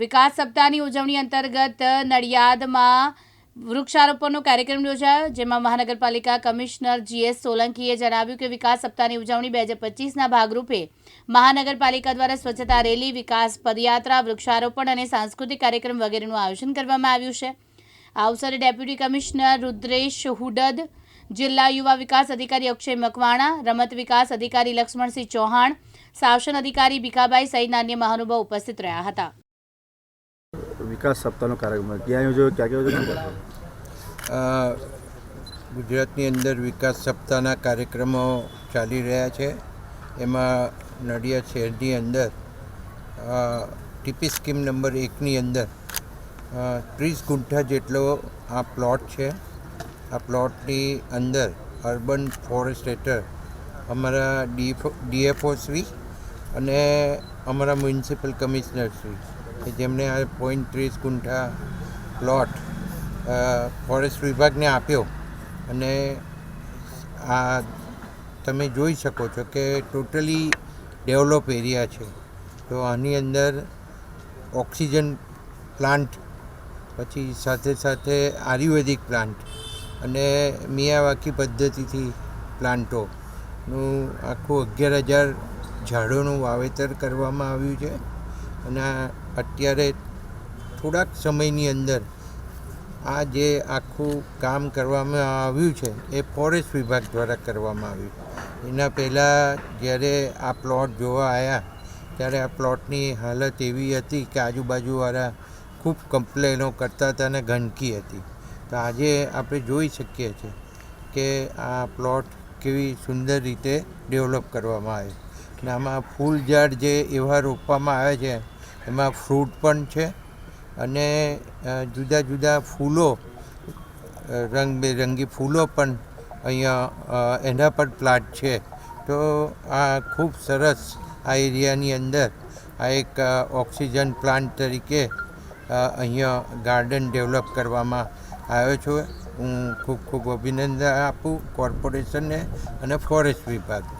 વિકાસ સપ્તાહની ઉજવણી અંતર્ગત નડિયાદમાં વૃક્ષારોપણનો કાર્યક્રમ યોજાયો, જેમાં મહાનગરપાલિકા કમિશનર જીએસ સોલંકીએ જણાવ્યું કે વિકાસ સપ્તાહની ઉજવણી બે હજાર પચીસના ભાગરૂપે મહાનગરપાલિકા દ્વારા સ્વચ્છતા રેલી, વિકાસ પદયાત્રા, વૃક્ષારોપણ અને સાંસ્કૃતિક કાર્યક્રમ વગેરેનું આયોજન કરવામાં આવ્યું છે. આ અવસરે ડેપ્યુટી કમિશનર રુદ્રેશ હુડદ, જિલ્લા યુવા વિકાસ અધિકારી અક્ષય મકવાણા, રમત વિકાસ અધિકારી લક્ષ્મણસિંહ ચૌહાણ, શાસન અધિકારી ભીખાભાઈ સહિતના અન્ય મહાનુભાવ ઉપસ્થિત રહ્યા હતા. વિકાસ સપ્તાહનો કાર્યક્રમ ક્યાં યોજ્યો? ક્યાં ક્યાં યોજ્યો? ગુજરાતની અંદર વિકાસ સપ્તાહના કાર્યક્રમો ચાલી રહ્યા છે. એમાં નડિયાદ શહેરની અંદર ટીપી સ્કીમ નંબર એકની અંદર ત્રીસ ગુંઠા જેટલો આ પ્લોટ છે. આ પ્લોટની અંદર અર્બન ફોરેસ્ટ હેઠળ અમારા ડીએફઓ ડીએફઓ શ્રી અને અમારા મ્યુનિસિપલ કમિશનર શ્રી. કે જેમણે આ પોઈન્ટ ત્રીસ કુંઠા પ્લોટ ફોરેસ્ટ વિભાગને આપ્યો. અને આ તમે જોઈ શકો છો કે ટોટલી ડેવલપ એરિયા છે. તો આની અંદર ઓક્સિજન પ્લાન્ટ પછી સાથે સાથે આયુર્વેદિક પ્લાન્ટ અને મિયાવાકી પદ્ધતિથી પ્લાન્ટોનું આખું અગિયાર હજાર ઝાડોનું વાવેતર કરવામાં આવ્યું છે. અને અત્યારે થોડાક સમયની અંદર આ જે આખું કામ કરવામાં આવ્યું છે, એ ફોરેસ્ટ વિભાગ દ્વારા કરવામાં આવ્યું એના પહેલાં જ્યારે આ પ્લોટ જોવા આવ્યા ત્યારે આ પ્લોટની હાલત એવી હતી કે આજુબાજુવાળા ખૂબ કમ્પ્લેનો કરતા હતા અને ગંદકી હતી. તો આજે આપણે જોઈ શકીએ છીએ કે આ પ્લોટ કેવી સુંદર રીતે ડેવલપ કરવામાં આવે. અને આમાં ફૂલ ઝાડ જે એવા રોપવામાં આવે છે, એમાં ફ્રૂટ પણ છે અને જુદા જુદા ફૂલો રંગબેરંગી ફૂલો પણ અહીંયા એના પર પ્લાટ છે. તો આ ખૂબ સરસ આ એરિયાની અંદર આ એક ઓક્સિજન પ્લાન્ટ તરીકે અહીંયા ગાર્ડન ડેવલપ કરવામાં આવ્યો છું. હું ખૂબ ખૂબ અભિનંદન આપું કોર્પોરેશનને અને ફોરેસ્ટ વિભાગને.